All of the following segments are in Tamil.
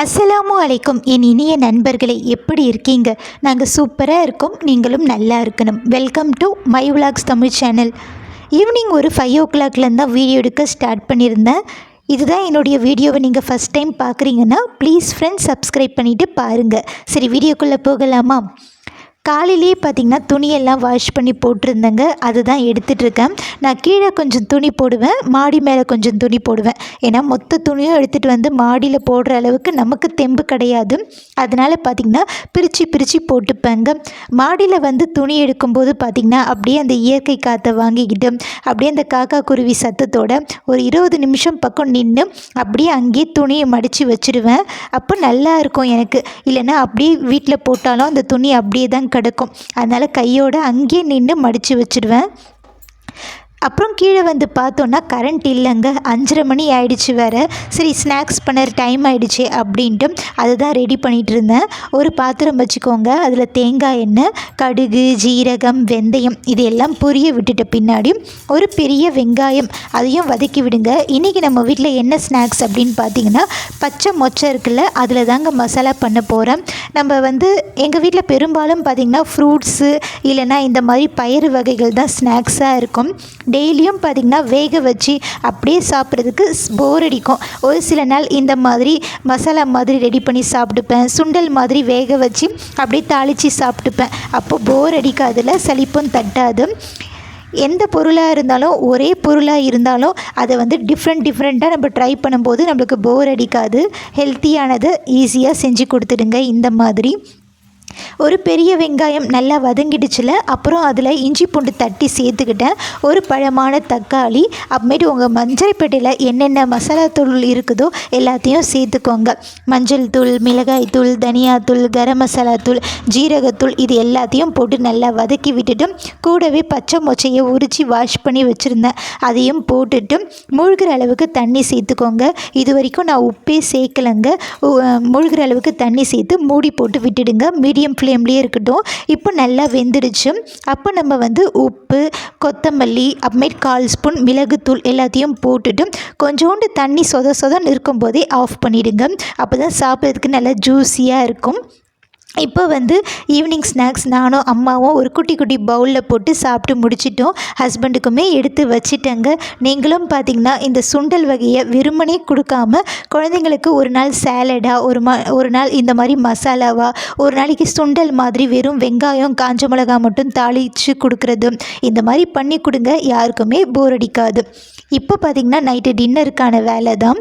அஸ்ஸலாமு அலைக்கும். என் இனிய நண்பர்களே எப்படி இருக்கீங்க? நாங்கள் சூப்பராக இருக்கோம். நீங்களும் நல்லா இருக்கணும். Welcome to my vlogs Tamil channel evening ஒரு ஃபைவ் ஓ கிளாக்லேருந்து தான் வீடியோ எடுக்க ஸ்டார்ட் பண்ணியிருந்தேன். இதுதான் என்னுடைய வீடியோவை நீங்கள் ஃபஸ்ட் டைம் பார்க்குறீங்கன்னா ப்ளீஸ் ஃப்ரெண்ட்ஸ் சப்ஸ்கிரைப் பண்ணிவிட்டு பாருங்கள் சரி வீடியோக்குள்ளே போகலாமா? காலையிலேயே பார்த்திங்கன்னா துணியெல்லாம் வாஷ் பண்ணி போட்டிருந்தேங்க. அதுதான் எடுத்துகிட்ருக்கேன் நான் கீழே கொஞ்சம் துணி போடுவேன் மாடி மேலே கொஞ்சம் துணி போடுவேன். ஏன்னா மொத்த துணியும் எடுத்துகிட்டு வந்து மாடியில் போடுற அளவுக்கு நமக்கு தெம்பு கிடையாது. அதனால் பார்த்திங்கன்னா பிரித்து பிரித்து போட்டுப்பேங்க. மாடியில் வந்து துணி எடுக்கும்போது பார்த்திங்கன்னா அப்படியே அந்த இயற்கை காற்றை வாங்கிக்கிட்டு அப்படியே அந்த காக்கா குருவி சத்தத்தோட ஒரு இருபது நிமிஷம் பக்கம் நின்று அப்படியே அங்கேயே துணியை மடித்து வச்சுருவேன். அப்போ நல்லா இருக்கும் எனக்கு. இல்லைன்னா அப்படியே வீட்டில் போட்டாலும் அந்த துணி அப்படியே தான் கிடக்கும். அதனால் கையோடு அங்கேயே நின்று மடித்து வச்சுடுவேன். அப்புறம் கீழே வந்து பார்த்தோன்னா கரண்ட் இல்லைங்க. அஞ்சரை மணி ஆயிடுச்சு வேறு. சரி ஸ்நாக்ஸ் பண்ண டைம் ஆயிடுச்சு அப்படின்ட்டு அதுதான் ரெடி பண்ணிகிட்டு இருந்தேன். ஒரு பாத்திரம் வச்சுக்கோங்க. அதில் தேங்காய் எண்ணெய் கடுகு ஜீரகம் வெந்தயம் இது எல்லாம் பொரிய விட்டுட்ட பின்னாடி ஒரு பெரிய வெங்காயம் அதையும் வதக்கி விடுங்க. இன்றைக்கி நம்ம வீட்டில் என்ன ஸ்நாக்ஸ் அப்படின்னு பார்த்தீங்கன்னா பச்சை மொச்சை இருக்குல்ல அதில் தாங்க மசாலா பண்ண போகிறேன் நம்ம வந்து எங்கள் வீட்டில் பெரும்பாலும் பார்த்திங்கன்னா ஃப்ரூட்ஸு இல்லைன்னா இந்த மாதிரி பயிறு வகைகள் தான் ஸ்நாக்ஸாக இருக்கும். டெய்லியும் பார்த்திங்கன்னா வேக வச்சு அப்படியே சாப்பிட்றதுக்கு போர் அடிக்கும். ஒரு சில நாள் இந்த மாதிரி மசாலா மாதிரி ரெடி பண்ணி சாப்பிட்டுப்பேன். சுண்டல் மாதிரி வேக வச்சு அப்படியே தாளித்து சாப்பிட்டுப்பேன். அப்போ போர் அடிக்காதுல சளிப்பும் தட்டாது. எந்த பொருளாக இருந்தாலும் ஒரே பொருளாக இருந்தாலும் அதை வந்து டிஃப்ரெண்ட் டிஃப்ரெண்ட்டாக நம்ம ட்ரை பண்ணும்போது நம்மளுக்கு போர் அடிக்காது. ஹெல்த்தியானதை ஈஸியாக செஞ்சு கொடுத்துடுங்க இந்த மாதிரி. ஒரு பெரிய வெங்காயம் நல்லா வதங்கிடுச்சுல அப்புறம் அதில் இஞ்சி பூண்டு தட்டி சேர்த்துக்கிட்டேன். ஒரு பழமான தக்காளி அப்புறமேட்டு உங்கள் மஞ்சள் பெட்டியில் என்னென்ன மசாலா தூள் இருக்குதோ எல்லாத்தையும் சேர்த்துக்கோங்க. மஞ்சள் தூள் மிளகாய் தூள் தனியாத்தூள் கரம் மசாலா தூள் ஜீரகத்தூள் இது எல்லாத்தையும் போட்டு நல்லா வதக்கி விட்டுட்டு கூடவே பச்சை மொச்சையை உரித்து வாஷ் பண்ணி வச்சுருந்தேன். அதையும் போட்டுட்டு மூழ்கிற அளவுக்கு தண்ணி சேர்த்துக்கோங்க. இது வரைக்கும் நான் உப்பே சேர்க்கலைங்க. மூழ்கிற அளவுக்கு தண்ணி சேர்த்து மூடி போட்டு விட்டுடுங்க. மீடியம் மீடியம் ஃப்ளேம்லேயே இருக்கட்டும். இப்போ நல்லா வெந்துடுச்சு. அப்போ நம்ம வந்து உப்பு கொத்தமல்லி அப்புறமேட் கால் ஸ்பூன் மிளகுத்தூள் எல்லாத்தையும் போட்டுட்டு கொஞ்சோண்டு தண்ணி சொத சொதன்னு இருக்கும்போதே ஆஃப் பண்ணிவிடுங்க அப்போ தான் சாப்பிட்றதுக்கு நல்லா ஜூஸியாக இருக்கும். இப்போ வந்து ஈவினிங் ஸ்நாக்ஸ் நானும் அம்மாவும் ஒரு குட்டி குட்டி பவுலில் போட்டு சாப்பிட்டு முடிச்சிட்டோம். ஹஸ்பண்டுக்குமே எடுத்து வச்சிட்டேங்க. நீங்களும் பார்த்திங்கன்னா இந்த சுண்டல் வகையை வெறுமனே கொடுக்காம குழந்தைங்களுக்கு ஒரு நாள் சேலடாக ஒரு மா ஒரு நாள் இந்த மாதிரி மசாலாவாக ஒரு நாளைக்கு சுண்டல் மாதிரி வெறும் வெங்காயம் காஞ்ச மிளகா மட்டும் தாளித்து கொடுக்குறது. இந்த மாதிரி பண்ணி கொடுங்க யாருக்குமே போர் அடிக்காது. இப்போ பார்த்திங்கன்னா நைட்டு டின்னருக்கான வேலை தான்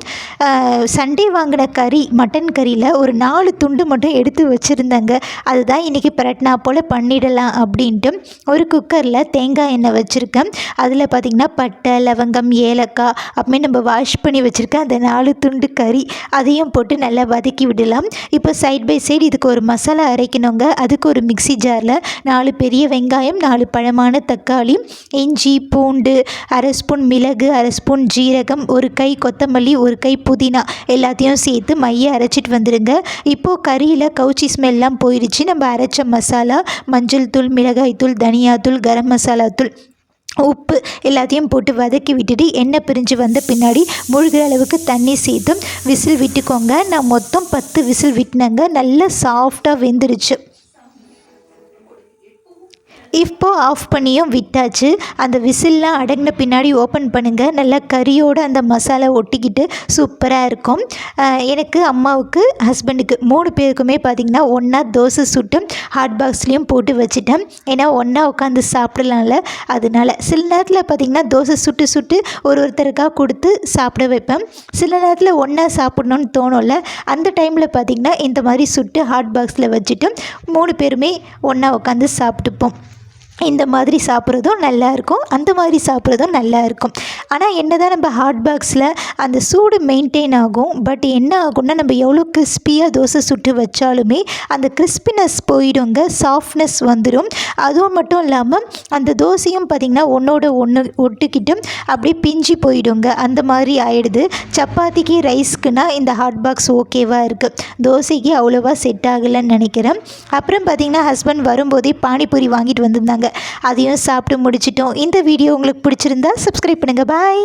சண்டே வாங்கின கறி மட்டன் கறியில் ஒரு நாலு துண்டு மட்டும் எடுத்து வச்சுருந்தேங்க. அதுதான் இன்றைக்கி பரட்னா போல் பண்ணிடலாம் அப்படின்ட்டு ஒரு குக்கரில் தேங்காய் எண்ணெய் வச்சுருக்கேன். அதில் பார்த்திங்கன்னா பட்டை லவங்கம் ஏலக்காய் அப்புறமே நம்ம வாஷ் பண்ணி வச்சுருக்கேன். அந்த நாலு துண்டு கறி அதையும் போட்டு நல்லா வதக்கி விடலாம். இப்போ சைட் பை சைடு இதுக்கு ஒரு மசாலா அரைக்கணுங்க. அதுக்கு ஒரு மிக்சி ஜாரில் நாலு பெரிய வெங்காயம் நாலு பழமான தக்காளி இஞ்சி பூண்டு அரை ஸ்பூன் மிளகு அரை ஸ்பூன் ஜீரகம் ஒரு கை கொத்தமல்லி ஒரு கை புதினா எல்லாத்தையும் சேர்த்து மைய அரைச்சிட்டு வந்துடுங்க இப்போது கறியில் கவுச்சி ஸ்மெல்லாம் போயிடுச்சு நம்ம அரைச்ச மசாலா மஞ்சள் தூள் மிளகாய் தூள் தனியாத்தூள் கரம் மசாலா தூள் உப்பு எல்லாத்தையும் போட்டு வதக்கி விட்டுட்டு எண்ணெய் பிரிஞ்சு வந்த பின்னாடி முழுகிற அளவுக்கு தண்ணி சேர்த்து விசில் விட்டுக்கோங்க. நான் மொத்தம் பத்து விசில் விட்டினேங்க. நல்லா சாஃப்டாக வெந்துருச்சு. இப்போ ஆஃப் பண்ணியும் விட்டாச்சு. அந்த விசில்லாம் அடங்கின பின்னாடி ஓப்பன் பண்ணுங்கள் நல்லா கறியோடு அந்த மசாலா ஒட்டிக்கிட்டு சூப்பராக இருக்கும். எனக்கு அம்மாவுக்கு ஹஸ்பண்டுக்கு மூணு பேருக்குமே பார்த்திங்கன்னா ஒன்றா தோசை சுட்டு ஹாட் பாக்ஸ்லேயும் போட்டு வச்சுட்டேன். ஏன்னா ஒன்றா உட்காந்து சாப்பிடலாம்ல. அதனால சில நேரத்தில் பார்த்திங்கன்னா தோசை சுட்டு சுட்டு ஒரு ஒருத்தருக்காக கொடுத்து சாப்பிட வைப்பேன். சில நேரத்தில் ஒன்றா சாப்பிட்ணுன்னு தோணும்ல. அந்த டைமில் பார்த்திங்கன்னா இந்த மாதிரி சுட்டு ஹாட் பாக்ஸில் வச்சுட்டு மூணு பேருமே ஒன்றா உட்காந்து சாப்பிட்டுப்போம். இந்த மாதிரி சாப்பிட்றதும் நல்லாயிருக்கும் அந்த மாதிரி சாப்பிட்றதும் நல்லாயிருக்கும். ஆனால் என்ன தான் நம்ம ஹாட் பாக்ஸில் அந்த சூடு மெயின்டைன் ஆகும் பட் என்ன ஆகும்னா நம்ம எவ்வளோ கிறிஸ்பியாக தோசை சுட்டு வச்சாலுமே அந்த கிறிஸ்பினஸ் போயிடுங்க சாஃப்ட்னஸ் வந்துடும் அதுவும் மட்டும் இல்லாமல் அந்த தோசையும் பார்த்திங்கன்னா ஒன்றோட ஒன்று ஒட்டுக்கிட்டு அப்படியே பிஞ்சு போயிடுங்க. அந்த மாதிரி ஆகிடுது சப்பாத்திக்கு ரைஸ்க்குனா இந்த ஹாட் பாக்ஸ் ஓகேவாக இருக்குது தோசைக்கு அவ்வளோவா செட் ஆகலைன்னு நினைக்கிறேன். அப்புறம் பார்த்திங்கன்னா ஹஸ்பண்ட் வரும்போதே பானிபூரி வாங்கிட்டு வந்திருந்தாங்க. அதையும் சாப்பிட்டு முடிச்சிட்டோம். இந்த வீடியோ உங்களுக்கு பிடிச்சிருந்தா சப்ஸ்கிரைப் பண்ணுங்கள் பாய்